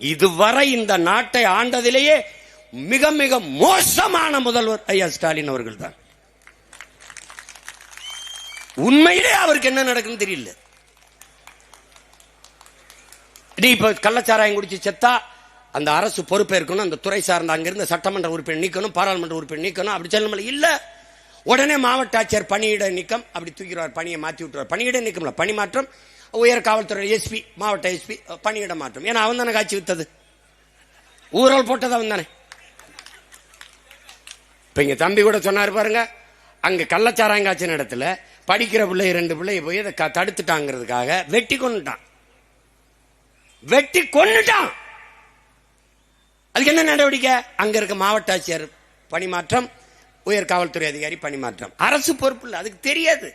இதுவரை இந்த நாட்டை ஆண்டதிலேயே மிக மிக மோசமான முதல்வர் ஐயா ஸ்டாலின் அவர்கள் தான் உண்மையிலே அவருக்கு என்ன நடக்குன்னு தெரியல. நீ இப்ப கள்ளச்சாராயம் குடிச்சு செத்தா அந்த அரசு பொறுப்பேற்கணும் அந்த துறை சார்ந்த அங்கிருந்த சட்டமன்ற உறுப்பினர் நீக்கணும் பாராளுமன்ற உறுப்பினர் நீக்கணும் அப்படி சொல்ல இல்ல உடனே மாவட்ட ஆட்சியர் பணியிட நீக்கம் அப்படி தூக்கிடுவார் பணியை மாற்றி விட்டுருவார். பணியிட நீக்கம் பணி மாற்றம். உயர் காவல்துறை எஸ்பி மாவட்ட எஸ்பி பணியிட மாற்றம். ஏன்னா அவன் தானே காட்சி வித்தது. ஊரல் போட்டது அவன் தானே. இப்போ இங்கே தம்பி கூட சொன்னார் பாருங்க அங்கே கள்ளச்சாராயம் இடத்துல படிக்கிற பிள்ளை ரெண்டு பிள்ளைய போய் அதை க- தடுத்துட்டாங்கிறதுக்காக வெட்டி கொண்டுட்டான் வெட்டி கொண்டுட்டான் அதுக்கு என்ன நடவடிக்கை? அங்க இருக்க மாவட்ட ஆட்சியர் பணிமாற்றம் உயர் காவல்துறை அதிகாரி பணிமாற்றம் அரசு பொறுப்பு இல்லை அதுக்கு தெரியாது.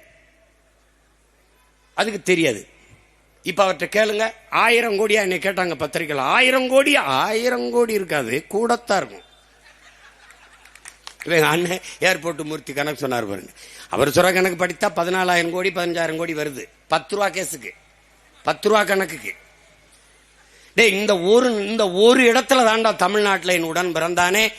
அதுக்கு தெரியாது. இப்ப அவர்கிட்ட கேளுங்க. ஆயிரம் கோடியா? என்னை கேட்டாங்க பத்திரிக்கையில் ஆயிரம் கோடி ஆயிரம் கோடி இருக்காது. கூடத்தான் இருக்கும். இல்லை அண்ணன் ஏர்போர்ட் மூர்த்தி கணக்கு சொன்னார் பாருங்க. அவர் சொல்ற கணக்கு படித்தா பதினாலாயிரம் கோடி பதினஞ்சாயிரம் கோடி வருது. பத்து ரூபா கேஸுக்கு. பத்து ரூபா கணக்குக்கு. டேய் இந்த ஒரு இந்த ஒரு இடத்துல தாண்டா தமிழ்நாட்டில் என் உடன் பிறந்தானே.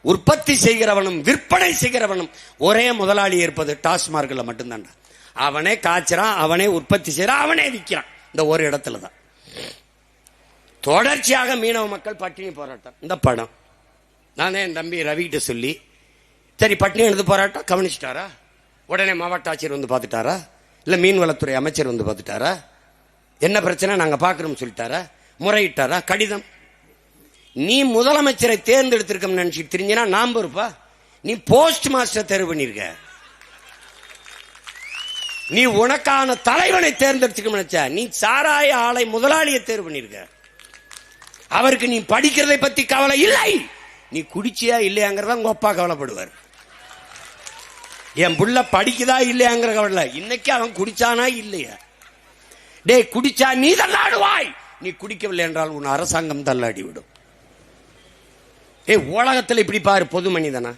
உற்பத்தி செய்கிறவனும் விற்பனை செய்கிறவனும் ஒரே முதலாளி இருப்பது டாஸ்மார்க்ல மட்டும்தான்டா. அவனே காய்ச்சறான் அவனே உற்பத்தி செய்யறான் அவனே விற்கிறான் இந்த ஒரு இடத்துல தான் தொடர்ச்சியாக மீனவ மக்கள் பட்டினி போராட்டம். இந்த படம். நானே என் தம்பி ரவிகிட்ட சொல்லி சரி பட்டினி எழுது போராட்டம் கவனிச்சிட்டாரா? உடனே மாவட்ட ஆட்சியர் வந்து பார்த்துட்டாரா? இல்லை மீன்வளத்துறை அமைச்சர் வந்து பார்த்துட்டாரா? என்ன பிரச்சனை? நாங்கள் பார்க்குறோம்னு சொல்லிட்டாரா? முறையிட்டாரா? கடிதம். நீ முதலமைச்சரை தேர்ந்தெடுத்திருக்கோம்னு நினச்சிட்டு தெரிஞ்சினா நாம் இருப்பா நீ போஸ்ட் மாஸ்டர் தேர்வு பண்ணிருக்க நீ உனக்கான தலைவனை தேர்ந்தெடுத்துக்க நினைச்ச நீ சாராய ஆலை முதலாளியை தேர்வு பண்ணிருக்க. அவருக்கு நீ படிக்கிறதை பத்தி கவலை இல்லை. நீ குடிச்சியா இல்லையாங்கிறத உங்க அப்பா கவலைப்படுவார். என் புள்ள படிக்குதா இல்லையாங்கிற கவலை இன்னைக்கு அவன் குடிச்சானா இல்லையா? டேய் குடிச்சா நீ தள்ளாடுவாய். நீ குடிக்கவில்லை என்றால் உன் அரசாங்கம் தள்ளாடி விடும் ஏய் உலகத்தில் இப்படி பாரு பொது மனிதனா.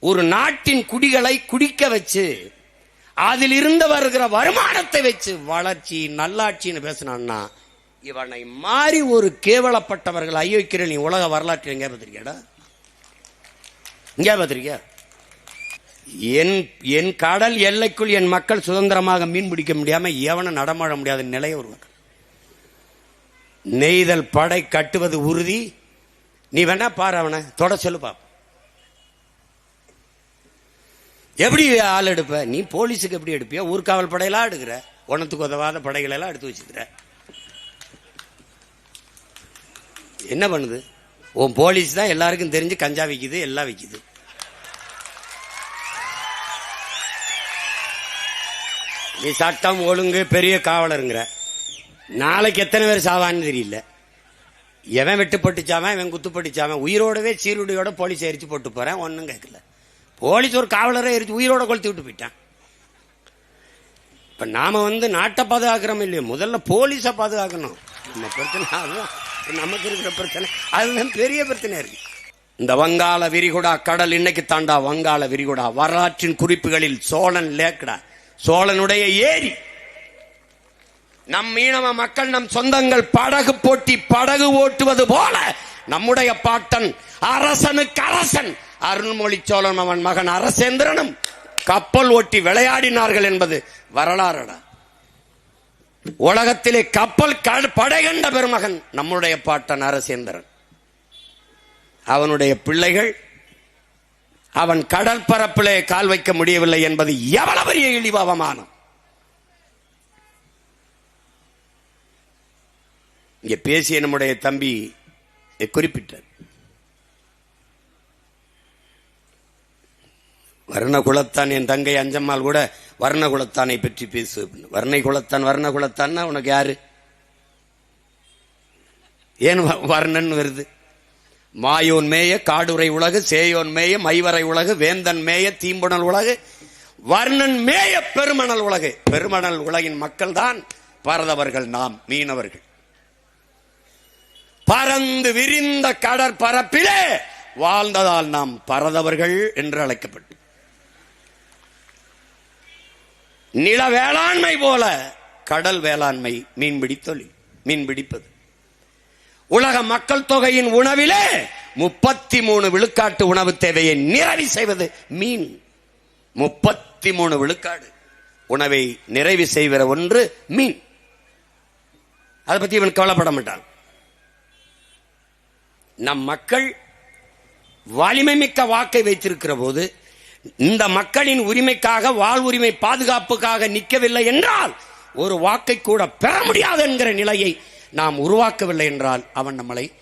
ஒரு நாட்டின் குடிகளை குடிக்க வச்சு அதில் இருந்து வருகிற வருமானத்தை வச்சு வளர்ச்சி நல்லாட்சின்னு பேசினான்னா இவனை மாறி ஒரு கேவலப்பட்டவர்கள் ஐயோக்கிற நீ உலக வரலாற்று எங்கே பார்த்திருக்கியாடா? இங்கே பார்த்திருக்கியா? என் என் கடல் எல்லைக்குள் என் மக்கள் சுதந்திரமாக மீன் பிடிக்க முடியாம எவனும் நடமாட முடியாத நிலை உருவாக்க. நெய்தல் படை கட்டுவது உறுதி. நீ வேணா பாரு அவனை. தொட சொல்லு பாப்ப எப்படி ஆள் எடுப்ப? நீ போலீஸுக்கு எப்படி எடுப்பியா? ஊர்காவல் படையெல்லாம் எடுக்கிற. உனத்துக்கு உதவாத படைகளை எல்லாம் எடுத்து வச்சுக்கிற. என்ன பண்ணுது? உன் போலீஸ் தான் எல்லாருக்கும் தெரிஞ்சு கஞ்சா விக்குது எல்லாம் விக்குது. நீ சட்டம் ஒழுங்கு பெரிய காவலருங்கிற. நாளைக்கு எத்தனை பேர் சாவான்னு தெரியல. எவன் வெட்டுப்பட்டு சாவன் இவன் குத்துப்பட்டு உயிரோடவே சீருடையோட போலீஸ் எரிச்சு போட்டு போறேன் ஒன்றும் கேட்கல. போலீஸ் ஒரு காவலரை எரிச்சு உயிரோட கொளுத்தி விட்டு போயிட்டான். இப்ப நாம வந்து நாட்டை பாதுகாக்கிறோம் இல்லையோ? முதல்ல போலீஸை பாதுகாக்கணும். நம்ம பிரச்சனை அதுதான். நமக்கு இருக்கிற பிரச்சனை. அதுதான் பெரிய பிரச்சனை இருக்கு. இந்த வங்காள விரிகுடா கடல் இன்னைக்கு தாண்டா வங்காள விரிகுடா. வரலாற்றின் குறிப்புகளில் சோழன் லேக்கடா. சோழனுடைய ஏரி. நம் மீனவ மக்கள் நம் சொந்தங்கள் படகு போட்டி படகு ஓட்டுவது போல நம்முடைய பாட்டன் அரசனுக்கு அரசன். அருள்மொழி சோழன் அவன் மகன் அரசேந்திரனும் கப்பல் ஓட்டி விளையாடினார்கள் என்பது வரலாறுடா. உலகத்திலே கப்பல் படைகண்ட பெருமகன் நம்முடைய பாட்டன் அரசேந்திரன். அவனுடைய பிள்ளைகள் அவன் கடற்பரப்பிலே கால் வைக்க முடியவில்லை என்பது எவ்வளவு பெரிய இழிவு அவமானம். இங்க பேசிய நம்முடைய தம்பி குறிப்பிட்டார். வர்ண குலத்தான் என் தங்கை அஞ்சம்மாள் கூட வர்ண குலத்தானை பற்றி பேசு. வர்ணை குலத்தான் வர்ண குலத்தான்னா உனக்கு யாரு? ஏன் வர்ணன் வருது? மாயோன் மேய காடுரை உலகு சேயோன் மேய மைவரை உலகு வேந்தன் மேய தீம்புணல் உலகு வர்ணன் மேய பெருமணல் உலகு. பெருமணல் உலகின் மக்கள் தான் பரதவர்கள் நாம் மீனவர்கள். பறந்து விரிந்த கடற்பரப்பிலே வாழ்ந்ததால் நாம் பரதவர்கள் என்று அழைக்கப்பட்டு நில வேளாண்மை போல. கடல் வேளாண்மை மீன்பிடி தொழில் மீன் பிடிப்பது. உலக மக்கள் தொகையின் உணவிலே முப்பத்தி மூணு விழுக்காட்டு உணவு தேவையை நிறைவு செய்வது மீன். முப்பத்தி மூணு விழுக்காடு உணவை நிறைவு செய்கிற ஒன்று மீன். அதை பத்தி இவன் கவலைப்பட மாட்டான். நம் மக்கள் வலிமை மிக்க வாக்கை வைத்திருக்கிற போது இந்த மக்களின் உரிமைக்காக வாழ்வுரிமை பாதுகாப்புக்காக நிற்கவில்லை என்றால் ஒரு வாக்கை கூட பெற முடியாது என்கிற நிலையை நாம் உருவாக்கவில்லை என்றால் அவன் நம்மளை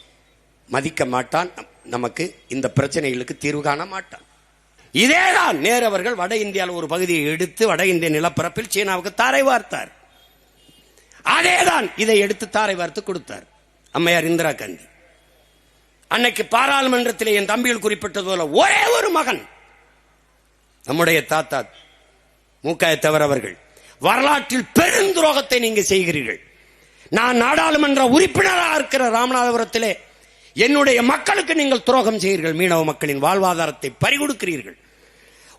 மதிக்க மாட்டான் நமக்கு இந்த பிரச்சனைகளுக்கு தீர்வு காண மாட்டான். இதேதான் நேரவர்கள் வட இந்தியாவில் ஒரு பகுதியை எடுத்து வட இந்திய நிலப்பரப்பில் சீனாவுக்கு தாரை வார்த்தார். அதேதான் இதை எடுத்து தாரை வார்த்து கொடுத்தார் அம்மையார் இந்திரா காந்தி. அன்னைக்கு பாராளுமன்றத்தில் என் தம்பிகள் குறிப்பிட்டது போல ஒரே ஒரு மகன் நம்முடைய தாத்தா மூக்காயத்தவர் அவர்கள் வரலாற்றில் பெருந்துரோகத்தை நீங்க செய்கிறீர்கள். நான் நாடாளுமன்ற உறுப்பினராக இருக்கிற ராமநாதபுரத்திலே என்னுடைய மக்களுக்கு நீங்கள் துரோகம் செய்கிறீர்கள். மீனவ மக்களின் வாழ்வாதாரத்தை பறிகொடுக்கிறீர்கள்.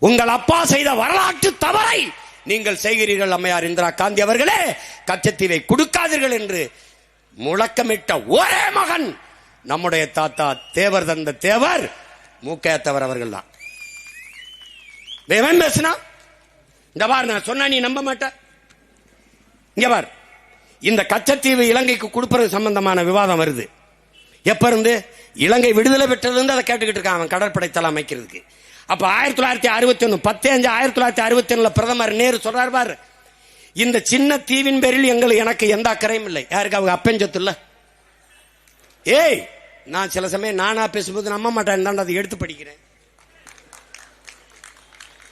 உங்கள் அப்பா செய்த வரலாற்று தவறை நீங்கள் செய்கிறீர்கள் அம்மையார் இந்திரா காந்தி அவர்களே. கச்சத்தீவை கொடுக்காதீர்கள் என்று முழக்கமிட்ட ஒரே மகன் நம்முடைய தாத்தா தேவர் தந்த தேவர் மூக்கையத்தவர் அவர்கள் தான் பேசினா? இந்த பாரு நான் சொன்னா நீ நம்ப மாட்ட. இங்க பாரு. இந்த கச்சத்தீவு இலங்கைக்கு கொடுப்பது சம்பந்தமான விவாதம் வருது. எப்ப இருந்து? இலங்கை விடுதலை பெற்றது இருந்து அதை கேட்டுக்கிட்டு இருக்கான் அவன் கடற்படை தளம் அமைக்கிறதுக்கு. அப்ப ஆயிரத்தி தொள்ளாயிரத்தி அறுபத்தி ஒண்ணு பத்து அஞ்சு ஆயிரத்தி தொள்ளாயிரத்தி அறுபத்தி ஒண்ணுல பிரதமர் நேரு சொல்றாரு பாரு. இந்த சின்ன தீவின் பேரில் எங்களுக்கு எனக்கு எந்த அக்கறையும் இல்லை. யாருக்கு? அவங்க அப்பஞ்சத்து இல்ல ஏய் நான் சில சமயம் நானா பேசும்போது நம்ப மாட்டேன். தான் அதை எடுத்து படிக்கிறேன்.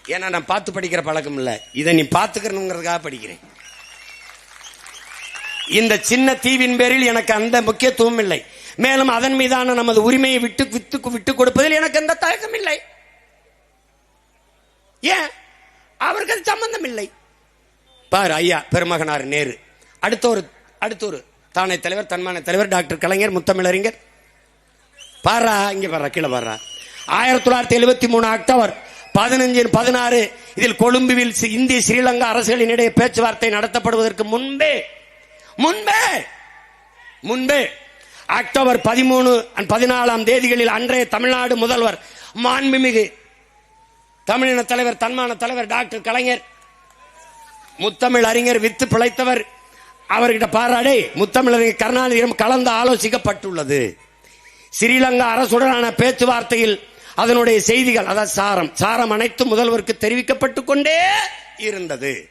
ஏன்னா நான் பார்த்து படிக்கிற பழக்கம் இல்ல. இதை நீ பார்த்துக்கணுங்கிறதுக்காக படிக்கிறேன். இந்த சின்ன தீவின் பேரில் எனக்கு அந்த முக்கியத்துவம் இல்லை. மேலும் அதன் மீதான நமது உரிமையை விட்டு வித்து விட்டு கொடுப்பதில் எனக்கு எந்த தயக்கம் இல்லை. ஏன்? அவருக்கு அது சம்பந்தம் இல்லை. பாரு ஐயா பெருமகனார் நேரு. அடுத்த ஒரு அடுத்த ஒரு தானே தலைவர் தன்மான தலைவர் டாக்டர் கலைஞர் முத்தமிழறிஞர். பாரா இங்க பாரா கீழே பாரா. ஆயிரத்தி தொள்ளாயிரத்தி எழுபத்தி மூணு அக்டோபர் பதினஞ்சு பதினாறு இதில் கொழும்புவில் இந்திய ஸ்ரீலங்கா அரசுகளின் இடையே பேச்சுவார்த்தை நடத்தப்படுவதற்கு முன்பே முன்பே முன்பே அக்டோபர் பதிமூணு பதினாலாம் தேதிகளில் அன்றைய தமிழ்நாடு முதல்வர் மாண்புமிகு தமிழின தலைவர் தன்மான தலைவர் டாக்டர் கலைஞர் முத்தமிழ் அறிஞர் வித்து பிழைத்தவர் அவர்கிட்ட பாராடே முத்தமிழறிஞர் கருணாநிதியிடம் கலந்து ஆலோசிக்கப்பட்டுள்ளது. ஸ்ரீலங்கா அரசுடனான பேச்சுவார்த்தையில் அதனுடைய செய்திகள் அதாவது சாரம். சாரம் அனைத்தும் முதல்வருக்கு தெரிவிக்கப்பட்டுக் கொண்டே இருந்தது.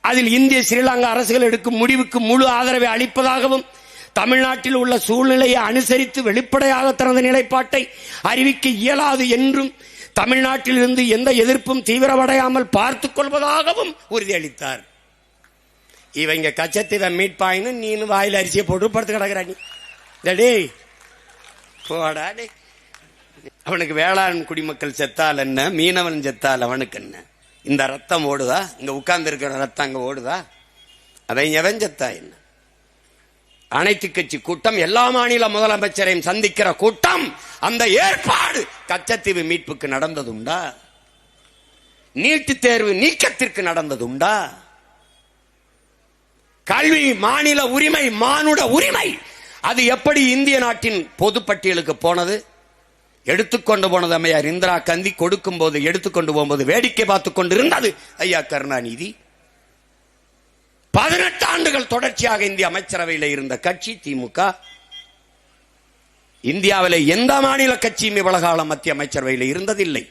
அதில் இந்திய ஸ்ரீலங்கா அரசுகள் எடுக்கும் முடிவுக்கு முழு ஆதரவை அளிப்பதாகவும் தமிழ்நாட்டில் உள்ள சூழ்நிலையை அனுசரித்து வெளிப்படையாக தனது நிலைப்பாட்டை அறிவிக்க இயலாது என்றும் தமிழ்நாட்டில் இருந்து எந்த எதிர்ப்பும் தீவிரமடையாமல் பார்த்துக் கொள்வதாகவும் உறுதியளித்தார். இவங்க கச்சத்தீவை மீட்பாயின்னு நீனு வாயில் அரிசியை போட்டு படுத்து கிடக்குறா டேய் போடா டேய். அவனுக்கு வேளாண் குடிமக்கள் செத்தால் என்ன? மீனவன் செத்தால் அவனுக்கு என்ன? இந்த ரத்தம் ஓடுதா? இங்க உட்கார்ந்து இருக்கிற ரத்தம் அங்க ஓடுதா? அவன் எவன் செத்தா என்ன? அனைத்து கட்சி கூட்டம் எல்லா மாநில முதலமைச்சரையும் சந்திக்கிற கூட்டம் அந்த ஏற்பாடு கச்சத்தீவு மீட்புக்கு நடந்ததுண்டா? நீட்டு தேர்வு நீக்கத்திற்கு நடந்ததுண்டா? கல்வி மாநில உரிமை மானுட உரிமை அது எப்படி இந்திய நாட்டின் பொதுப்பட்டியலுக்கு போனது? எடுத்துக்கொண்டு போனது அம்மையார். இந்திரா காந்தி கொடுக்கும் போது எடுத்துக்கொண்டு போகும்போது வேடிக்கை பார்த்து கொண்டிருந்தது. ஐயா கருணாநிதி. பதினெட்டு ஆண்டுகள் தொடர்ச்சியாக இந்திய அமைச்சரவையில் இருந்த கட்சி திமுக. இந்தியாவில் எந்த மாநில கட்சியும் இவ்வளவு காலம் மத்திய அமைச்சரவையில் இருந்ததில்லை.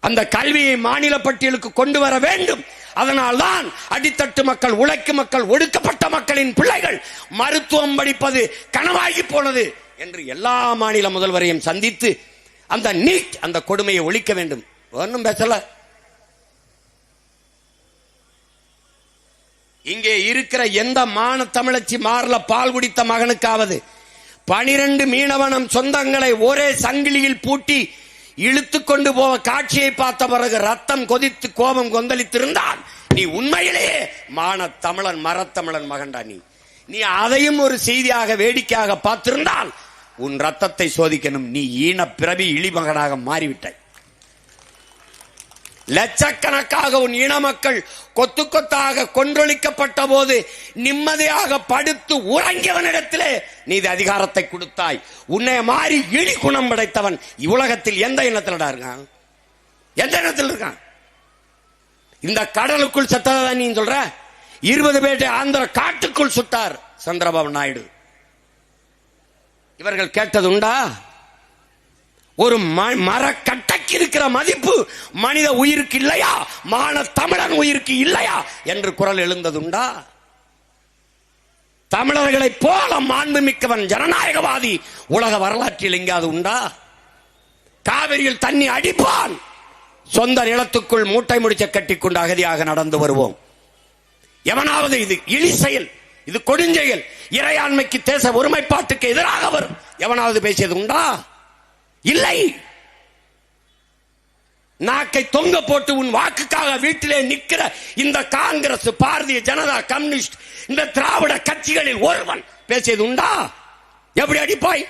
அந்த கல்வியை மாநில பட்டியலுக்கு கொண்டு வர வேண்டும். அதனால்தான் அடித்தட்டு மக்கள் உழைக்கும் மக்கள் ஒடுக்கப்பட்ட மக்களின் பிள்ளைகள் மருத்துவம் படிப்பது கனவாகி போனது. என்று எல்லா மாநில முதல்வரையும் சந்தித்து அந்த நீட் அந்த கொடுமையை ஒழிக்க வேண்டும். ஒன்றும் பேசல. இங்கே இருக்கிற எந்த மான தமிழச்சி மாறல பால் குடித்த மகனுக்காவது பனிரெண்டு மீனவனம் சொந்தங்களை ஒரே சங்கிலியில் பூட்டி இழுத்து கொண்டு போக காட்சியை பார்த்த பிறகு ரத்தம் கொதித்து கோபம் கொந்தளித்திருந்தான். நீ உண்மையிலேயே மான தமிழன் மரத்தமிழன் மகன்டா நீ. நீ அதையும் ஒரு செய்தியாக வேடிக்கையாக பார்த்திருந்தால் உன் ரத்தத்தை சோதிக்கணும். நீ ஈன பிறவி இழிமகனாக மாறிவிட்டாய். லட்சக்கணக்காக உன் இன மக்கள் கொத்து கொத்தாக கொன்றொழிக்கப்பட்ட போது நிம்மதியாக படுத்து உறங்கியவனிடத்திலே நீ இது அதிகாரத்தை கொடுத்தாய். உன்னை மாறி இழி குணம் படைத்தவன் உலகத்தில் எந்த இனத்திலடா இருக்கான்? எந்த இனத்தில் இருக்கான்? இந்த கடலுக்குள் செத்ததான் நீ சொல்ற? இருபது பேட்டை ஆந்திர காட்டுக்குள் சுட்டார் சந்திரபாபு நாயுடு. இவர்கள் கேட்டது உண்டா? ஒரு ம- மரக்கட்டைக்கு இருக்கிற மதிப்பு மனித உயிருக்கு இல்லையா? மான தமிழன் உயிருக்கு இல்லையா? என்று குரல் எழுந்ததுண்டா தமிழர்களைப் போல மாண்புமிக்கவன் ஜனநாயகவாதி உலக வரலாற்றில் எங்காவது உண்டா? காவிரியில் தண்ணி அடிப்பான். சொந்த நிலத்துக்குள் மூட்டை முடிச்ச கட்டிக்கொண்டு அகதியாக நடந்து வருவோம். எவனாவது இது இழி செயல் இது கொடுஞ்செயல். இறையாண்மைக்கு தேச ஒருமைப்பாட்டுக்கு எதிராக வரும். எவனாவது பேசியது உண்டா? இல்லை. நாக்கை தொங்க போட்டு உன் வாக்குக்காக வீட்டிலே நிற்கிற இந்த காங்கிரஸ் பாரதிய ஜனதா கம்யூனிஸ்ட் இந்த திராவிட கட்சிகளில் ஒருவன் பேசியது உண்டா? எப்படி அடிப்பாய்?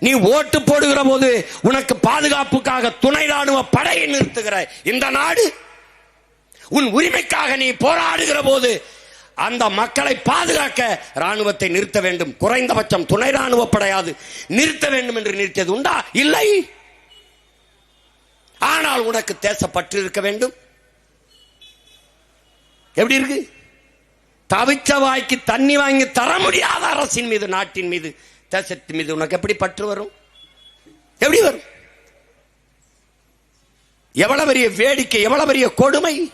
நீ ஓட்டு போடுகிற போது உனக்கு பாதுகாப்புக்காக துணை ராணுவ படையை நிறுத்துகிற இந்த நாடு? உன் உரிமைக்காக நீ போராடுகிற போது அந்த மக்களை பாதுகாக்க ராணுவத்தை நிறுத்த வேண்டும். குறைந்தபட்சம் துணை ராணுவ படையாது. நிறுத்த வேண்டும் என்று நிறுத்தியது உண்டா? இல்லை. ஆனால் உனக்கு தேசப்பற்று இருக்க வேண்டும். எப்படி இருக்கு? தவிச்ச வாய்க்கு தண்ணி வாங்கி தர முடியாத அரசின் மீது நாட்டின் மீது தேசத்தின் மீது உனக்கு எப்படி பற்று வரும்? எப்படி வரும்? எவ்வளவு பெரிய வேடிக்கை எவ்வளவு பெரிய கொடுமை?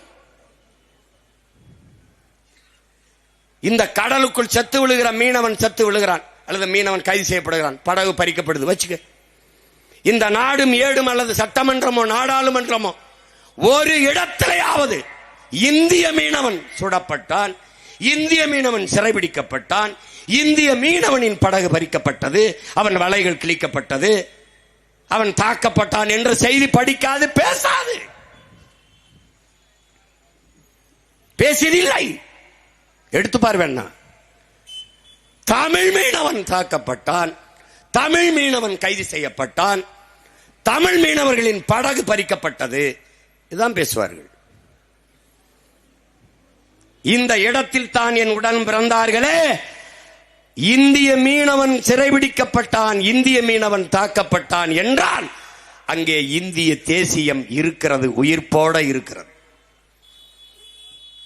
இந்த கடலுக்குள் செத்து விழுகிற மீனவன் செத்து விழுகிறான். அல்லது மீனவன் கைது செய்யப்படுகிறான். படகு பறிக்கப்படுது. வச்சுக்க. இந்த நாடும் ஏடும் அல்லது சட்டமன்றமோ நாடாளுமன்றமோ ஒரு இடத்திலேயாவது இந்திய மீனவன் சுடப்பட்டான். இந்திய மீனவன் சிறைபிடிக்கப்பட்டான். இந்திய மீனவனின் படகு பறிக்கப்பட்டது. அவன் வலைகள் கிழிக்கப்பட்டது. அவன் தாக்கப்பட்டான் என்ற செய்தி படிக்காது பேசாது. பேசியதில்லை. எடுத்து பார் வேணா தமிழ் மீனவன் தாக்கப்பட்டான். தமிழ் மீனவன் கைது செய்யப்பட்டான். தமிழ் மீனவர்களின் படகு பறிக்கப்பட்டது. இதுதான் பேசுவார்கள். இந்த இடத்தில் தான் என் உடன் பிறந்தார்களே. இந்திய மீனவன் சிறைபிடிக்கப்பட்டான். இந்திய மீனவன் தாக்கப்பட்டான் என்றால் அங்கே இந்திய தேசியம் இருக்கிறது உயிர்ப்போட இருக்கிறது.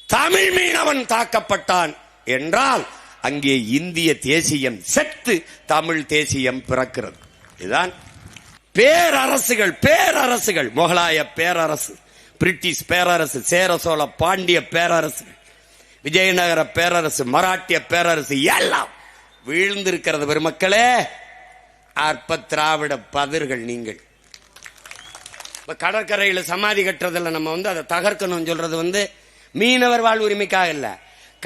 தமிழ் மீனவன் தாக்கப்பட்டான் என்றால் அங்கே இந்திய தேசியம் செத்து தமிழ் தேசியம் பிறக்கிறது. இதுதான் பேரரசுகள் பேரரசுகள். முகலாய பேரரசு பிரிட்டிஷ் பேரரசு சேர சோழ பாண்டிய பேரரசு விஜயநகர பேரரசு மராட்டிய பேரரசு எல்லாம் வீழ்ந்திருக்கிறது பெருமக்களே. அற்ப திராவிட பதிர்கள் நீங்கள். இப்ப கடற்கரையில் சமாதி கட்டுறதுல நம்ம வந்து அதை தகர்க்கணும்னு சொல்றது வந்து மீனவர் வாழ் உரிமைக்காக இல்ல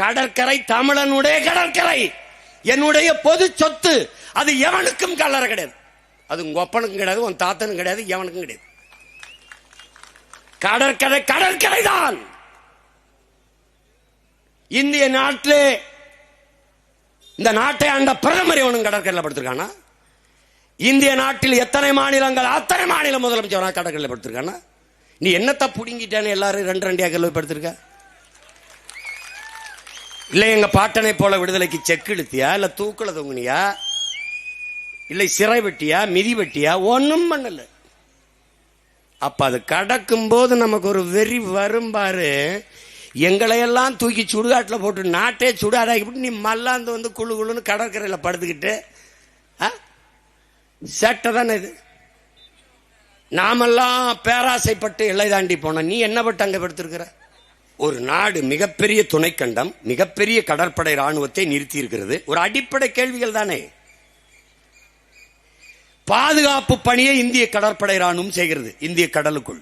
கடற்கரை தமிழனுடைய கடற்கரை. என்னுடைய பொது சொத்து. அது எவனுக்கும் கல்லற கிடையாது. அது உங்க ஒப்பனுக்கும் கிடையாது உன் தாத்தனுக்கும் கிடையாது எவனுக்கும் கிடையாது. கடற்கரை கடற்கரை தான். இந்திய நாட்டிலே இந்த நாட்டை ஆண்ட பிரதமர் எவனும் கடற்கரையில் படுத்திருக்கானா இந்திய நாட்டில் எத்தனை மாநிலங்கள் அத்தனை மாநில முதலமைச்சர் கடற்கரையில் படுத்திருக்கானா நீ என்னத்தை புடுங்கிட்டான்னு எல்லாரும் ரெண்டு ரெண்டு ஏக்கர்ல படுத்திருக்க இல்ல எங்க பாட்டனை போல விடுதலைக்கு செக் இழுத்தியா? இல்ல தூக்குல தொங்குனியா? இல்லை சிறை வெட்டியா? மிதி வெட்டியா? ஒன்றும் பண்ணல. அப்ப அது கடக்கும் போது நமக்கு ஒரு வெறி வரும் பாரு. எங்களையெல்லாம் தூக்கி சுடுகாட்டில் போட்டு நாட்டே சுடாதாக்கிட்டு நீ மல்லாந்து வந்து குழு குழுன்னு கடற்கரையில் படுத்துக்கிட்டு ஆ? சேட்டை தானே இது. நாமெல்லாம் பேராசைப்பட்டு எல்லை தாண்டி போனோம். நீ என்ன பட்டு அங்கே படுத்திருக்கிற? ஒரு நாடு மிகப்பெரிய துணைக்கண்டம் மிகப்பெரிய கடற்படை ராணுவத்தை நிறுத்தி இருக்கிறது ஒரு அடிப்படை கேள்விகள் தானே. பாதுகாப்பு பணியை இந்திய கடற்படை ராணுவம் செய்கிறது இந்திய கடலுக்குள்.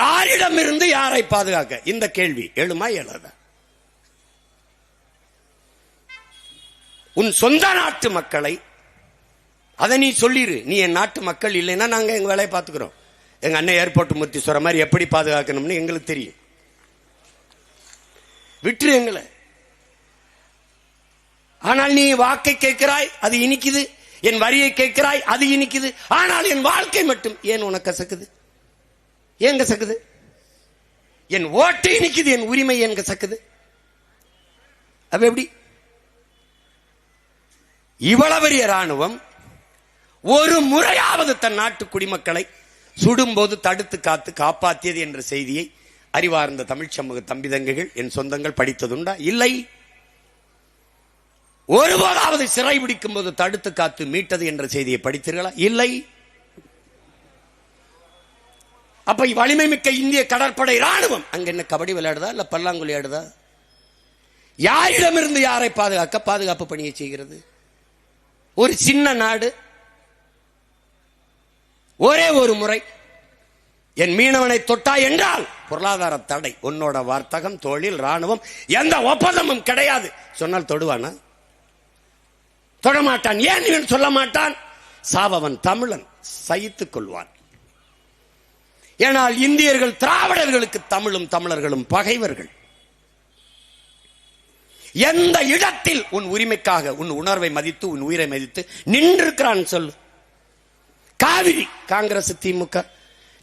யாரிடமிருந்து யாரை பாதுகாக்க? இந்த கேள்வி. எழுமா எழாதா உன் சொந்த நாட்டு மக்களை அதை நீ சொல்லிரு. நீ என் நாட்டு மக்கள் இல்லைன்னா நாங்க எங்க வேலையை பார்த்துக்கிறோம். எங்க அண்ணன் ஏர்போர்ட் மூர்த்தி சொல்ற மாதிரி எப்படி பாதுகாக்கணும்னு எங்களுக்கு தெரியும். விட்டுரு எங்களை. ஆனால் நீ வாக்கை கேட்கிறாய் அது இனிக்குது. என் வரியை கேட்கிறாய் அது இனிக்குது. ஆனால் என் வாழ்க்கை மட்டும் ஏன் உனக்கு கசக்குது? ஏன் கசக்குது? என் ஓட்டை இனிக்குது என் உரிமை என்க சக்குது அப்ப எப்படி? இவ்வளவு பெரிய ராணுவம் ஒரு முறையாவது தன் நாட்டு குடிமக்களை சுடும்போது தடுத்து காத்து காப்பாற்றியது என்ற செய்தியை அறிவார்ந்த தமிழ் சமூக தம்பிதங்கைகள் என் சொந்தங்கள் படித்ததுண்டா? இல்லை. ஒருபோதாவது சிறை பிடிக்கும் போது தடுத்து காத்து மீட்டது என்ற செய்தியை படித்தீர்களா? இல்லை. அப்ப வலிமை மிக்க இந்திய கடற்படை ராணுவம் அங்க என்ன கபடி விளையாடுதா? இல்ல பல்லாங்குழி ஆடுதா? யாரிடமிருந்து யாரை பாதுகாக்க பாதுகாப்பு பணியை செய்கிறது? ஒரு சின்ன நாடு. ஒரே ஒரு முறை. என் மீனவனை தொட்டா என்றால் பொருளாதார தடை. உன்னோட வர்த்தகம் தொழில் ராணுவம் எந்த ஒப்பந்தமும் கிடையாது. சொன்னால் தொடுவானா? தொடமாட்டான். ஏன் இவன் சொல்ல மாட்டான்? சாவவன் தமிழன். சகித்துக் கொள்வான். ஏனால் இந்தியர்கள் திராவிடர்களுக்கு தமிழும் தமிழர்களும் பகைவர்கள். எந்த இடத்தில் உன் உரிமைக்காக உன் உணர்வை மதித்து உன் உயிரை மதித்து நின்றிருக்கிறான் சொல்லு. காவிரி காங்கிரஸ் திமுக.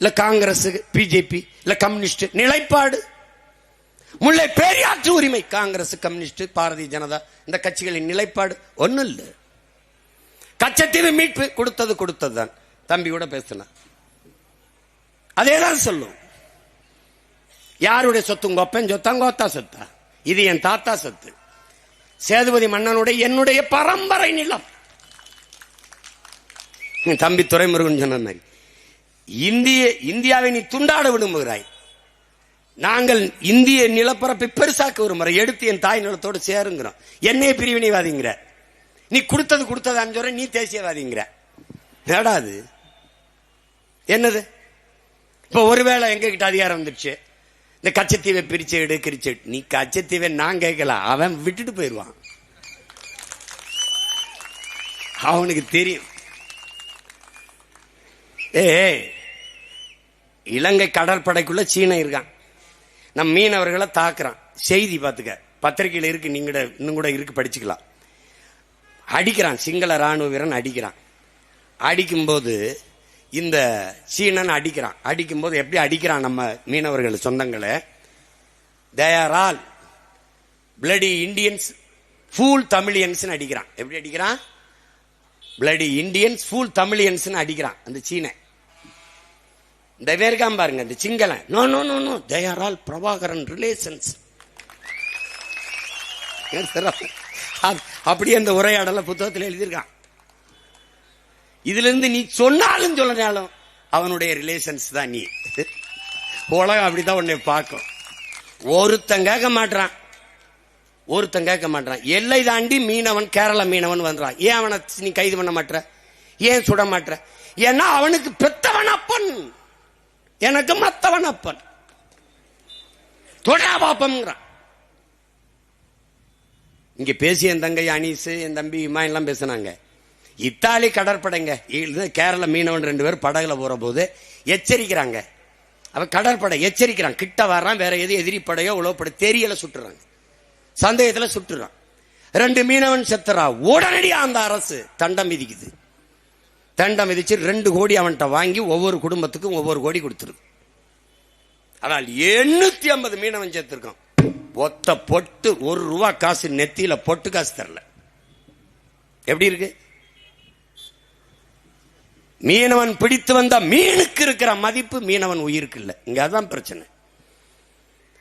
இல்ல காங்கிரஸ் பிஜேபி இல்ல கம்யூனிஸ்ட் நிலைப்பாடு. முல்லை பெரியாற்று உரிமை காங்கிரஸ் கம்யூனிஸ்ட் பாரதிய ஜனதா இந்த கட்சிகளின் நிலைப்பாடு. ஒண்ணும் இல்ல. கச்சத்தீவு மீட்பு கொடுத்தது கொடுத்தது தான் தம்பி கூட பேசின. அதேதான் சொல்லும். யாருடைய சொத்து? உங்க சொத்தா கோத்தா சொத்தா? இது என் தாத்தா சொத்து. சேதுபதி மன்னனுடைய என்னுடைய பரம்பரை நிலம். என் தம்பி துறைமுருகன் சொன்ன மாதிரி. இந்திய இந்தியாவை நீ துண்டாட விரும்புகிறாய். நாங்கள் இந்திய நிலப்பரப்பை பெருசாக்க ஒரு முறை எடுத்து என் தாய் நிலத்தோடு சேருங்கிறோம். என்னைய பிரிவினைவாதிங்கிற. நீ கொடுத்தது கொடுத்ததான்னு சொல்ற நீ தேசியவாதிங்கிற. ஏடா அது? என்னது? இப்ப ஒருவேளை எங்க கிட்ட அதிகாரம் வந்துடுச்சு. இந்த கச்சத்தீவை பிரிச்சு எடு கிரிச்சு நீ கச்சத்தீவை நான் கேட்கல அவன் விட்டுட்டு போயிடுவான். அவனுக்கு தெரியும். ஏ இலங்கை கடற்படைக்குள்ள சீனம் இருக்கான். நம் மீனவர்களை தாக்குறான். செய்தி பார்த்துக்க. பத்திரிகையில் இருக்கு நீங்க இன்னும் கூட இருக்கு படிச்சுக்கலாம். அடிக்கிறான். சிங்கள ராணுவ வீரன் அடிக்கிறான். அடிக்கும்போது இந்த சீனன் அடிக்கிறான். அடிக்கும்போது எப்படி அடிக்கிறான் நம்ம மீனவர்கள் சொந்தங்களை? There all bloody Indians fool Tamilians அடிக்கிறான். எப்படி அடிக்கிறான்? பிளடி இண்டியன்ஸ் ஃபூல் தமிழியன்ஸ் அடிக்கிறான். அந்த சீனை. இந்த பேருக்காம பாருங்க இந்த சிங்களன் no no no no they are all Prabhakaran relations அப்படியே அந்த உரையாடல புத்தகத்தில் எழுதியிருக்கான். இதுல இருந்து நீ சொன்னாலும் சொல்லினாலும் அவனுடைய ரிலேஷன்ஸ் தான் நீ. உலகம் அப்படிதான் உன்னை பார்க்கும். ஒருத்தன் கேட்க மாட்டான் ஒருத்தன் கேட்க மாட்டான் எல்லை தாண்டி மீனவன் கேரள மீனவன் வந்துறான். ஏன் அவனை நீ கைது பண்ண மாட்ட ஏன் சுட மாட்ட ஏன்னா அவனுக்கு பெத்தவன் அப்பன். எனக்கு மத்தவன் அப்பன். தொடா பாப்பம்ங்கிறான். இங்க பேசிய என் தங்கை அனீஸ் என் தம்பி இம்மா எல்லாம் பேசினாங்க. இத்தாலி கடற்படைங்க கேரள மீனவன் ரெண்டு பேர் படகுல போற போது எச்சரிக்கிறாங்க. அவ கடற்படை எச்சரிக்கிறான். கிட்ட வர்றான் வேற எது எதிரி படையோ உழவுப்படை தெரியல சுட்டுறாங்க. சந்தேகத்துல சுட்டுறான். ரெண்டு மீனவன் செத்துறா உடனடியா அந்த அரசு தண்டம் விதிக்குது தண்டம் விதிச்சு ரெண்டு கோடி அவன்கிட்ட வாங்கி ஒவ்வொரு குடும்பத்துக்கும் ஒவ்வொரு கோடி கொடுத்துருக்கு ஆனால் எண்ணூத்தி ஐம்பது மீனவன் சேர்த்திருக்கான். ஒத்த பொட்டு ஒரு ரூபா காசு நெத்தியில பொட்டு காசு தரல. எப்படி இருக்கு? மீனவன் பிடித்து வந்தா மீனுக்கு இருக்கிற மதிப்பு மீனவன் உயிருக்கு இல்லை. இங்க அதுதான் பிரச்சனை.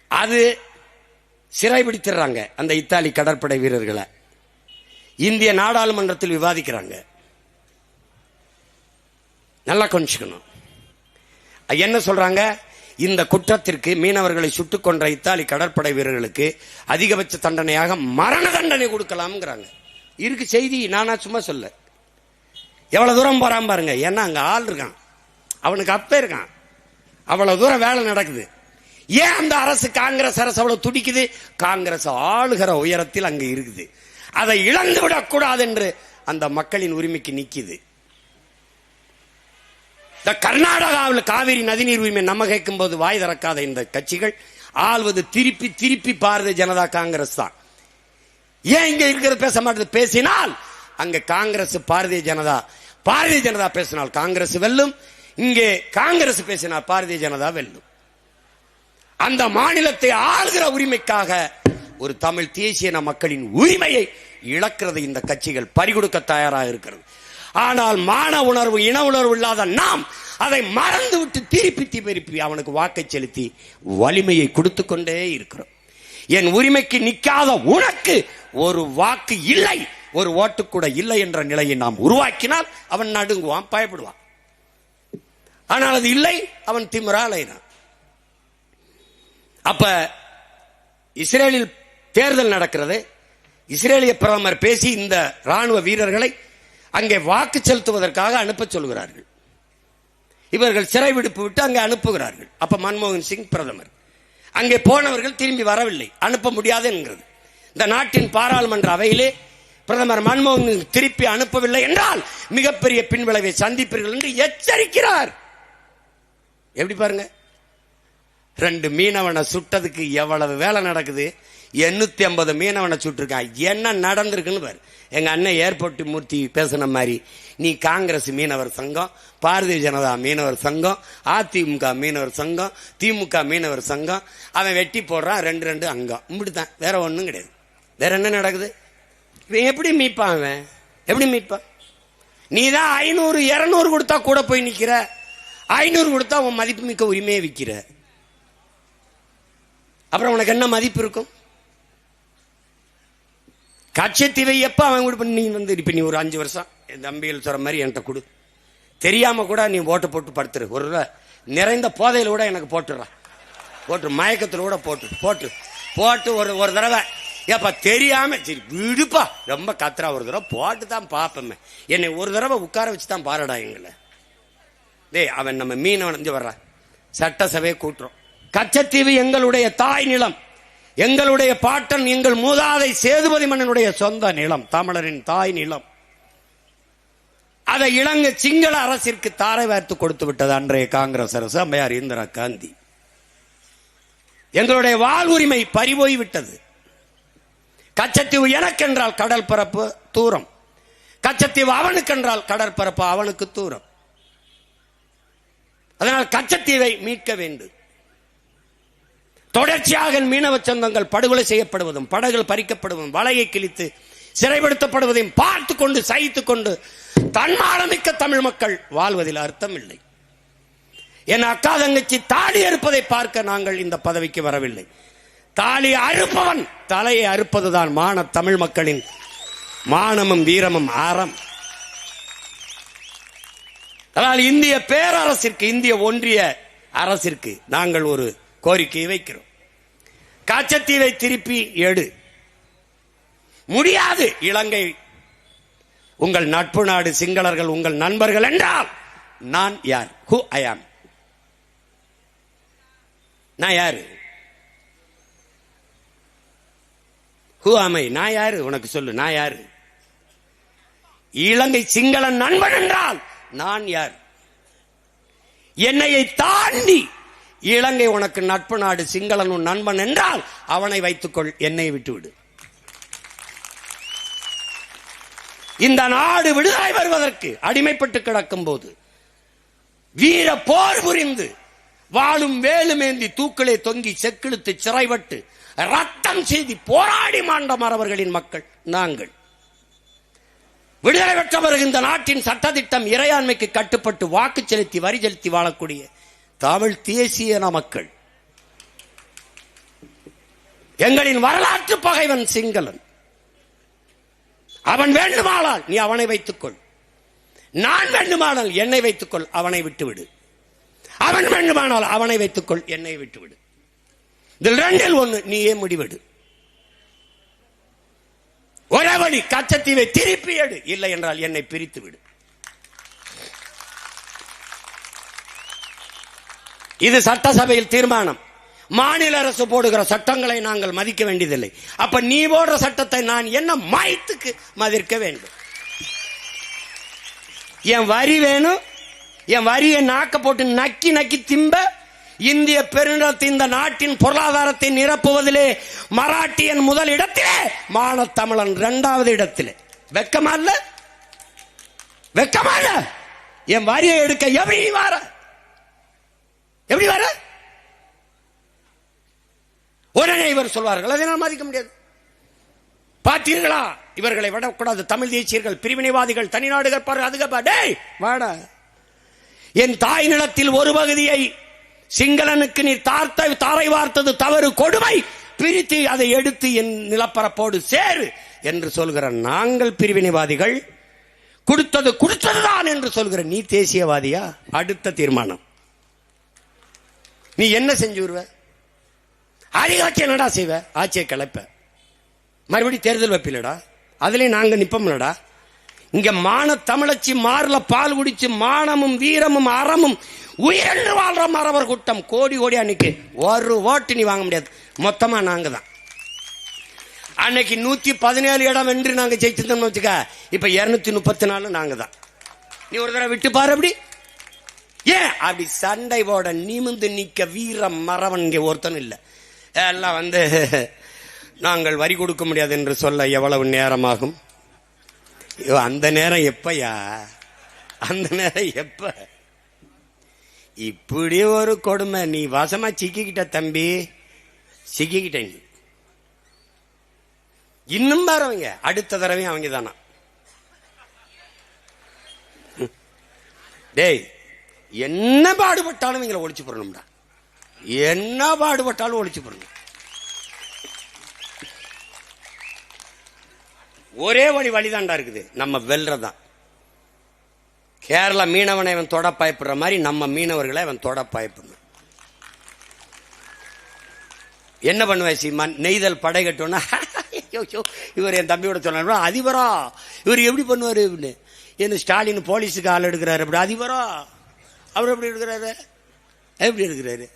அது சிறை பிடித்துறாங்க அந்த இத்தாலி கடற்படை வீரர்களை. இந்திய நாடாளுமன்றத்தில் விவாதிக்கிறாங்க. நல்லா கொஞ்சிக்கணும் என்ன சொல்றாங்க? இந்த குற்றத்திற்கு மீனவர்களை சுட்டுக் கொன்ற இத்தாலி கடற்படை வீரர்களுக்கு அதிகபட்ச தண்டனையாக மரண தண்டனை கொடுக்கலாம்ங்கிறாங்க. இருக்கு செய்தி நானா சும்மா சொல்ல. எவ்வளவு தூரம் போறான் பாருங்க. ஏன்னா அங்க ஆள் இருக்கான். அவனுக்கு அப்பே இருக்கான். அவ்வளவு தூரம் வேலை நடக்குது. ஏன் அந்த அரசு காங்கிரஸ் அரசு அவ்வளவு துடிக்குது? காங்கிரஸ் ஆளுகிற உயரத்தில் அங்க இருக்குது. அதை இழந்து விடக்கூடாது என்று அந்த மக்களின் உரிமைக்கு நிக்குது. இந்த கர்நாடகாவில் காவிரி நதிநீர் உரிமை நம்ம கேட்கும் போது வாய் திறக்காத இந்த கட்சிகள். ஆள்வது திருப்பி திருப்பி பாரதிய ஜனதா காங்கிரஸ் தான். ஏன் இங்க இருக்கிறது பேச மாட்டேது? பேசினால் அங்க காங்கிரஸ் பாரதிய ஜனதா. பாரதிய ஜனதா பேசினால் காங்கிரஸ் வெல்லும். இங்கே காங்கிரஸ் பேசினால் பாரதிய ஜனதா வெல்லும். அந்த மாநிலத்தை ஆளுகிற உரிமைக்காக ஒரு தமிழ் தேசியன மக்களின் உரிமையை இழக்கிறது இந்த கட்சிகள். பறிகொடுக்க தயாராக இருக்கிறது. ஆனால் மான உணர்வு இன உணர்வு இல்லாத நாம் அதை மறந்து விட்டு திருப்பி திருப்பி அவனுக்கு வாக்கை செலுத்தி வலிமையை கொடுத்து கொண்டே இருக்கிறோம். என் உரிமைக்கு நிற்காத உனக்கு ஒரு வாக்கு இல்லை ஒரு ஓட்டு கூட இல்லை என்ற நிலையை நாம் உருவாக்கினால் அவன் நடுங்குவான் பயப்படுவான். ஆனால் அது இல்லை அவன் திமிரா அப்ப இஸ்ரேலில் தேர்தல் நடக்கிறது. இஸ்ரேலிய பிரதமர் பேசி இந்த ராணுவ வீரர்களை அங்கே வாக்கு செலுத்துவதற்காக அனுப்ப சொல்கிறார்கள். இவர்கள் சிறை விடுப்பு விட்டு அங்கே அனுப்புகிறார்கள். அப்ப மன்மோகன் சிங் பிரதமர். அங்கே போனவர்கள் திரும்பி வரவில்லை. அனுப்ப முடியாது என்கிறது. இந்த நாட்டின் பாராளுமன்ற அவையிலே பிரதமர் மன்மோகன் சிங் திருப்பி அனுப்பவில்லை என்றால் மிகப்பெரிய பின்விளைவை சந்திப்பீர்கள் என்று எச்சரிக்கிறார். எப்படி பாருங்க? ரெண்டு மீனவனை சுட்டதுக்கு எவ்வளவு வேலை நடக்குது? எண்ணூத்தி ஐம்பது மீனவனை சுட்டிருக்கான். என்ன நடந்திருக்குன்னு பாரு. எங்க அண்ணன் ஏர்போர்ட் மூர்த்தி பேசின மாதிரி நீ காங்கிரஸ் மீனவர் சங்கம் பாரதிய ஜனதா மீனவர் சங்கம் அதிமுக மீனவர் சங்கம் திமுக மீனவர் சங்கம் அவன் வெட்டி போடுறான் ரெண்டு ரெண்டு அங்கம். இப்படித்தான். வேற ஒன்றும் கிடையாது. வேற என்ன நடக்குது? இவன் எப்படி மீட்பான் அவன்? எப்படி மீட்பான்? நீ தான் ஐநூறு இரநூறு கொடுத்தா கூட போய் நிற்கிற ஐநூறு கொடுத்தா உன் மதிப்புமிக்க உரிமையை விற்கிற அப்புறம் உனக்கு என்ன மதிப்பு இருக்கும்? கட்சத்தீவை எப்ப அவன் கூட நீ வந்து இப்ப நீ ஒரு அஞ்சு வருஷம் என் தம்பிகள் சொல்ற மாதிரி என்கிட்ட கொடு. தெரியாம கூட நீ ஓட்டு போட்டு படுத்துரு. ஒரு தடவை நிறைந்த போதையில் கூட எனக்கு போட்டுடுறா. போட்டு மயக்கத்தில் கூட போட்டு போட்டு போட்டு ஒரு ஒரு தடவை. ஏப்பா தெரியாம சரி விடுப்பா. ரொம்ப கத்துறா. ஒரு தடவை போட்டு தான் பார்ப்போமே என்னை ஒரு தடவை உட்கார வச்சு தான் பாருடா எங்களை. டேய் அவன் நம்ம மீனவன் இங்க வர்றான் சட்டசபையை கூட்டுறோம். கச்சத்தீவு எங்களுடைய தாய் நிலம். எங்களுடைய பாட்டன் எங்கள் மூதாதை சேதுபதி மன்னனுடைய சொந்த நிலம் தமிழரின் தாய் நிலம். அதை இலங்கை சிங்கள அரசிற்கு தாரை வார்த்து கொடுத்து விட்டது அன்றைய காங்கிரஸ் அரசு அம்மையார் இந்திரா காந்தி. எங்களுடைய வாழ் உரிமை பறிபோய் விட்டது. கச்சத்தீவு எனக்கென்றால் கடல் பரப்பு தூரம். கச்சத்தீவு அவனுக்கென்றால் கடற்பரப்பு அவனுக்கு தூரம். அதனால் கச்சத்தீவை மீட்க வேண்டும். தொடர்ச்சியாக மீனவ சொந்தங்கள் படுகொலை செய்யப்படுவதும் படகுகள் பறிக்கப்படுவதும் வலையை கிழித்து சிறைப்படுத்தப்படுவதையும் பார்த்து கொண்டு சகித்துக் கொண்டு தன்மானமிக்க தமிழ் மக்கள் வாழ்வதில் அர்த்தம் இல்லை என் அக்கா தங்கச்சி தாலி அறுப்பதை பார்க்க நாங்கள் இந்த பதவிக்கு வரவில்லை. தாலி அறுப்பவன் தலையை அறுப்பதுதான் மான தமிழ் மக்களின் மானமும் வீரமும் ஆரம் அதனால் இந்திய பேரரசிற்கு இந்திய ஒன்றிய அரசிற்கு நாங்கள் ஒரு கோரிக்கையை வைக்கிறோம். காச்சத்தீவை திருப்பி எடு. முடியாது இலங்கை. உங்கள் நட்பு நாடு சிங்களர்கள் உங்கள் நண்பர்கள் என்றால் நான் யார்? ஹூ ஐ ஆம் நான் யாரு? ஹூ அமை நான் யாரு? உனக்கு சொல்லு நான் யாரு? இலங்கை சிங்கள நண்பன் என்றால் நான் யார்? என்னையை தாண்டி இலங்கை உனக்கு நட்பு நாடு சிங்களன் உன் நண்பன் என்றால் அவனை வைத்துக்கொள் என்னை விட்டுவிடு. இந்த நாடு விடுதலை வருவதற்கு அடிமைப்பட்டு கிடக்கும் போது வீர போர் புரிந்து வாழும் வேலுமேந்தி தூக்களை தொங்கி செக்கிழுத்து சிறைப்பட்டு ரத்தம் செய்தி போராடி மாண்ட மறவர்களின் மக்கள் நாங்கள். விடுதலை பெற்றவர்கள் இந்த நாட்டின் சட்டத்திட்டம் இறையாண்மைக்கு கட்டுப்பட்டு வாக்கு செலுத்தி வரி செலுத்தி வாழக்கூடிய தமிழ் தேசிய மக்கள் எங்களின் வரலாற்று பகைவன் சிங்களன். அவன் வேண்டுமானால் நீ அவனை வைத்துக்கொள். நான் வேண்டுமானால் என்னை வைத்துக்கொள் அவனை விட்டுவிடு. அவன் வேண்டுமானால் அவனை வைத்துக்கொள் என்னை விட்டுவிடு. இதில் ரெண்டில் ஒன்று நீயே முடிவெடு. ஒரே வழி கச்சத்தீவை திருப்பி எடு. இல்லை என்றால் என்னை பிரித்து விடு இது சட்டசபையில் தீர்மானம். மாநில அரசு போடுகிற சட்டங்களை நாங்கள் மதிக்க வேண்டியதில்லை. அப்ப நீ போடுற சட்டத்தை நான் என்ன மாயத்துக்கு மதிக்க வேண்டும்? என் வரி வேணும். என் வரியை நாக்க போட்டு நக்கி நக்கி திம்ப இந்திய பெருநிலத்தை இந்த நாட்டின் பொருளாதாரத்தை நிரப்புவதிலே மராட்டியன் முதல் இடத்திலே மான தமிழன் இரண்டாவது இடத்திலே. வெக்கமா இல்ல? வெக்கமா இல்ல? என் வரியை எடுக்க எவ்வளவு வார? எப்படி வர? உடனே இவர் சொல்வார்கள். அதை நான் மதிக்க முடியாது. பார்த்தீர்களா? இவர்களை விடக்கூடாது. தமிழ் தேசியர்கள் பிரிவினைவாதிகள் தனிநாடு பாரு அதுக்கு டேய் வாடா. என் தாய் நிலத்தில் ஒரு பகுதியை சிங்களனுக்கு நீ தார்த்த தாரை வார்த்தது தவறு கொடுமை. பிரித்து அதை எடுத்து என் நிலப்பரப்போடு சேரு என்று சொல்கிற நாங்கள் பிரிவினைவாதிகள் கொடுத்தது கொடுத்ததுதான் என்று சொல்கிற நீ தேசியவாதியா? அடுத்த தீர்மானம். நீ என்ன செஞ்சு விடுவ? அதிகாட்சி என்னடா செய்வ? ஆட்சியை கலைப்ப. மறுபடியும் தேர்தல் வைப்பிலடா? அதுலயும் நாங்க நிப்போம்லடா? இங்க மான தமிழச்சி மாறல பால் குடிச்சு மானமும் வீரமும் அறமும் உயிரென்று வாழ்ற மறவர் கூட்டம் கோடி கோடி அன்னைக்கு ஒரு ஓட்டு நீ வாங்க முடியாது. மொத்தமா நாங்க தான் அன்னைக்கு நூத்தி பதினேழு இடம் வென்று நாங்க ஜெயிச்சிருந்தோம்னு வச்சுக்க இப்ப இருநூத்தி முப்பத்தி நாலு நாங்க தான் நீ ஒரு தடவை விட்டு பாரு அப்படி. ஏன்? அப்படி சண்டை போட நிமிந்து நிக்க வீர மறவன் ஒருத்தன் இல்லை. இல்ல எல்லாம் வந்து நாங்கள் வரி கொடுக்க முடியாது என்று சொல்ல எவ்வளவு நேரமாகும்? அந்த நேரம் எப்பயா? அந்த நேரம் எப்ப? இப்படி ஒரு கொடுமை. நீ வசமா சிக்கிக்கிட்ட தம்பி. சிக்கிக்கிட்ட நீ. இன்னும் பாருவங்க அடுத்த தடவையும் அவங்க தானா. டேய் என்ன பாடுபட்டாலும் இவங்களை ஒழிச்சு போடணும்டா. என்ன பாடுபட்டாலும் ஒழிச்சு போடணும். ஒரே வழி வழிதாண்டா இருக்குது. நம்ம வெல்றதான் கேரளா மீனவனை அவன் தொட பயப்படுற மாதிரி நம்ம மீனவர்களை அவன் தொட பயப்படணும். என்ன பண்ணுவேன் சீமான்? நெய்தல் படை கட்டோன்னா இவர் என் தம்பியோட சொன்னார் அதிபரா இவர் எப்படி பண்ணுவாரு? அப்படின்னு. என்ன ஸ்டாலின் போலீஸுக்கு ஆள் எடுக்கிறாரு. அப்படி அதிபரா அவர் எப்படி இருக்கிறாரு? எப்படி இருக்கிறாரு?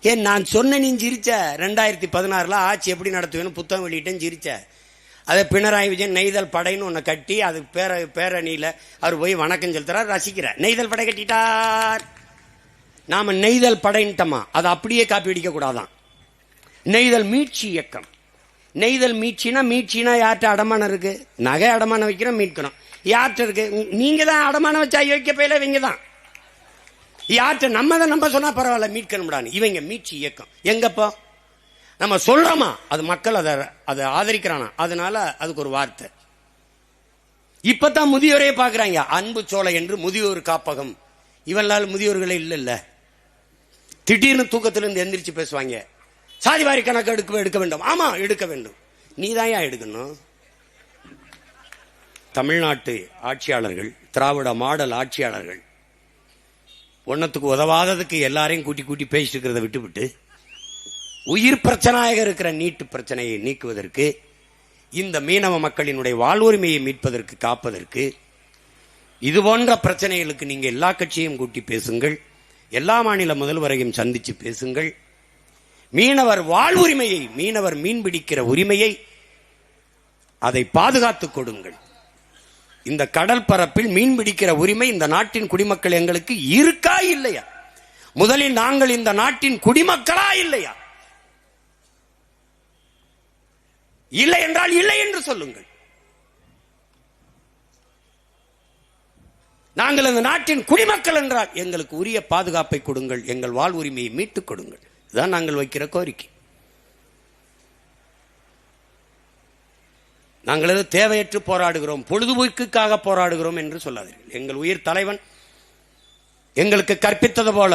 ஏன் நான் சொன்ன நீ சிரிச்ச ரெண்டாயிரத்தி பதினாறுல ஆட்சி எப்படி நடத்துவேன்னு புத்தகம் வெளியிட்டேன் சிரிச்ச அதை பினராயி விஜயன் நெய்தல் படைன்னு ஒன்று கட்டி அது பேர பேரணியில் அவர் போய் வணக்கம் செலுத்துறார் ரசிக்கிறார். நெய்தல் படை கட்டிட்டார். நாம நெய்தல் படைன்ட்டோமா. அதை அப்படியே காப்பி அடிக்க கூடாதான். நெய்தல் மீட்சி இயக்கம். நெய்தல் மீட்சினா மீட்சினா யார்கிட்ட அடமானம் இருக்கு? நகை அடமானம் வைக்கிறோம் மீட்கிறோம். யார்கிட்ட இருக்கு? நீங்க தான் அடமானம் வச்சா வைக்க போயில இவங்க தான் யார்கிட்ட நம்ம தான் நம்ம சொன்னா பரவாயில்ல மீட்கணும்டான்னு இவங்க மீட்சி இயக்கம். எங்கப்போ? நம்ம சொல்றோமா? அது மக்கள் அதை அதை ஆதரிக்கிறானா? அதனால அதுக்கு ஒரு வார்த்தை. இப்பதான் முதியோரே பாக்குறாங்க. அன்பு சோலை என்று முதியோர் காப்பகம். இவனால் முதியோர்களே இல்லை இல்ல திடீர்னு தூக்கத்திலிருந்து எந்திரிச்சு பேசுவாங்க. சாதிவாரி கணக்கு எடுக்க எடுக்க வேண்டும். ஆமா எடுக்க வேண்டும். நீ தான் எடுக்கணும்? தமிழ்நாட்டு ஆட்சியாளர்கள் திராவிட மாடல் ஆட்சியாளர்கள் ஒன்னத்துக்கு உதவாததுக்கு எல்லாரையும் கூட்டி கூட்டி பேசிட்டு இருக்கிறத விட்டுவிட்டு உயிர் பிரச்சனையாக இருக்கிற நீட்டு பிரச்சனையை நீக்குவதற்கு இந்த மீனவ மக்களினுடைய வாழ்வுரிமையை மீட்பதற்கு காப்பதற்கு இது போன்ற பிரச்சனைகளுக்கு நீங்க எல்லா கட்சியையும் கூட்டி பேசுங்கள் எல்லா மாநில முதல்வரையும் சந்திச்சு பேசுங்கள். மீனவர் வாழ்வுரிமையை மீனவர் மீன் பிடிக்கிற உரிமையை அதை பாதுகாத்துக் கொடுங்கள். இந்த கடல் பரப்பில் மீன் பிடிக்கிற உரிமை இந்த நாட்டின் குடிமக்கள் எங்களுக்கு இருக்கா இல்லையா? முதலில் நாங்கள் இந்த நாட்டின் குடிமக்களா இல்லையா? இல்லை என்றால் இல்லை என்று சொல்லுங்கள். நாங்கள் இந்த நாட்டின் குடிமக்கள் என்றால் எங்களுக்கு உரிய பாதுகாப்பை கொடுங்கள் எங்கள் வாழ் உரிமையை மீட்டுக் கொடுங்கள். இதுதான் நாங்கள் வைக்கிற கோரிக்கை. நாங்கள் ஏதோ தேவையற்று போராடுகிறோம் பொழுதுபோக்குக்காக போராடுகிறோம் என்று சொல்லாதீர்கள். எங்கள் உயிர் தலைவன் எங்களுக்கு கற்பித்தது போல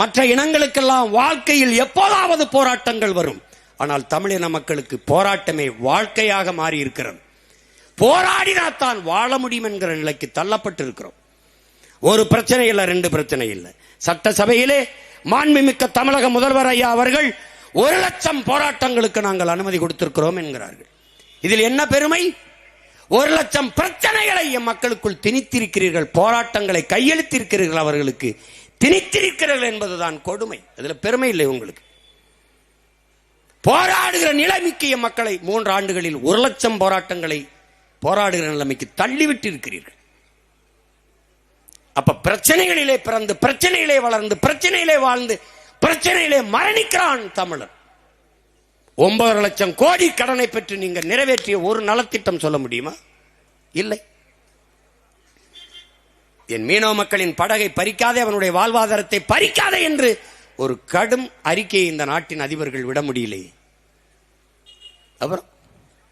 மற்ற இனங்களுக்கெல்லாம் வாழ்க்கையில் எப்போதாவது போராட்டங்கள் வரும். ஆனால் தமிழின மக்களுக்கு போராட்டமே வாழ்க்கையாக மாறி இருக்கிறது போராடினாத்தான் வாழ முடியும் என்கிற நிலைக்கு தள்ளப்பட்டிருக்கிறோம். ஒரு பிரச்சனை இல்லை ரெண்டு பிரச்சனை இல்லை. சட்டசபையிலே மாண்புமிக்க தமிழக முதல்வர் ஐயா அவர்கள் ஒரு லட்சம் போராட்டங்களுக்கு நாங்கள் அனுமதி கொடுத்திருக்கிறோம் என்கிறார்கள். இதில் என்ன பெருமை? ஒரு லட்சம் பிரச்சனைகளை என் மக்களுக்குள் திணித்திருக்கிறீர்கள் போராட்டங்களை கையெழுத்திருக்கிறீர்கள் அவர்களுக்கு. திணித்திருக்கிறீர்கள் என்பதுதான் கொடுமை. அதுல பெருமை இல்லை உங்களுக்கு. போராடுகிற நிலைமைக்கு மக்களை மூன்று ஆண்டுகளில் ஒரு லட்சம் போராட்டங்களை போராடுகிற நிலைமைக்கு தள்ளிவிட்டு இருக்கிறீர்கள் அப்ப பிரச்சனைகளிலே பிறந்து பிரச்சனையிலே வளர்ந்து பிரச்சனையிலே வாழ்ந்து பிரச்சனையிலே மரணிக்கிறான் தமிழன் ஒன்பது லட்சம் கோடி கடனை பெற்று நீங்க நிறைவேற்றிய ஒரு நலத்திட்டம் சொல்ல முடியுமா? இல்லை. என் மீனவ மக்களின் படகை பறிக்காதே அவனுடைய வாழ்வாதாரத்தை பறிக்காதே என்று ஒரு கடும் அறிக்கையை இந்த நாட்டின் அதிபர்கள் விட முடியலையே. அப்புறம்